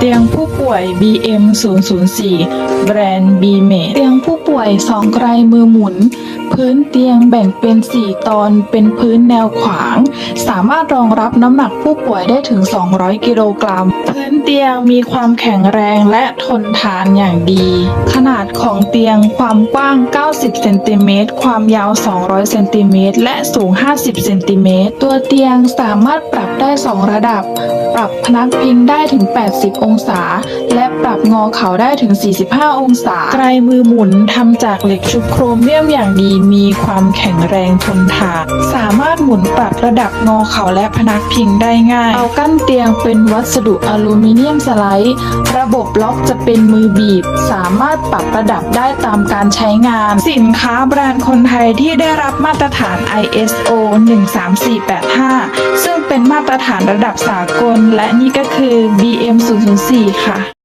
เตียงผู้ป่วย BM 004แบรนด์ b m a เตียงผู้ป่วยสองไกลมือหมุน พื้นเตียงแบ่งเป็น 4 ตอนเป็นพื้นแนวขวาง สามารถรองรับน้ำหนักผู้ป่วยได้ถึง 200 กิโลกรัม พื้นเตียงมีความแข็งแรงและทนทานอย่างดี ขนาดของเตียงความกว้าง 90 เซนติเมตร ความยาว 200 เซนติเมตร และสูง 50 เซนติเมตร ตัวเตียงสามารถปรับได้ 2 ระดับ ปรับพนักพิงได้ถึง 80 ององศา และปรับงอเข่าได้ถึง 45 องศา ไกลมือหมุนทำจากเหล็กชุบโครเมียมอย่างดีมีความแข็งแรงทนทาน สามารถหมุนปรับระดับงอเข่าและพนักพิงได้ง่าย เอากั้นเตียงเป็นวัสดุอลูมิเนียมสไลด์ ระบบล็อกจะเป็นมือบีบ สามารถปรับระดับได้ตามการใช้งาน สินค้าแบรนด์คนไทยที่ได้รับมาตรฐาน ISO 13485 เป็นมาตรฐานระดับสากล และนี่ก็คือ BM 004 ค่ะ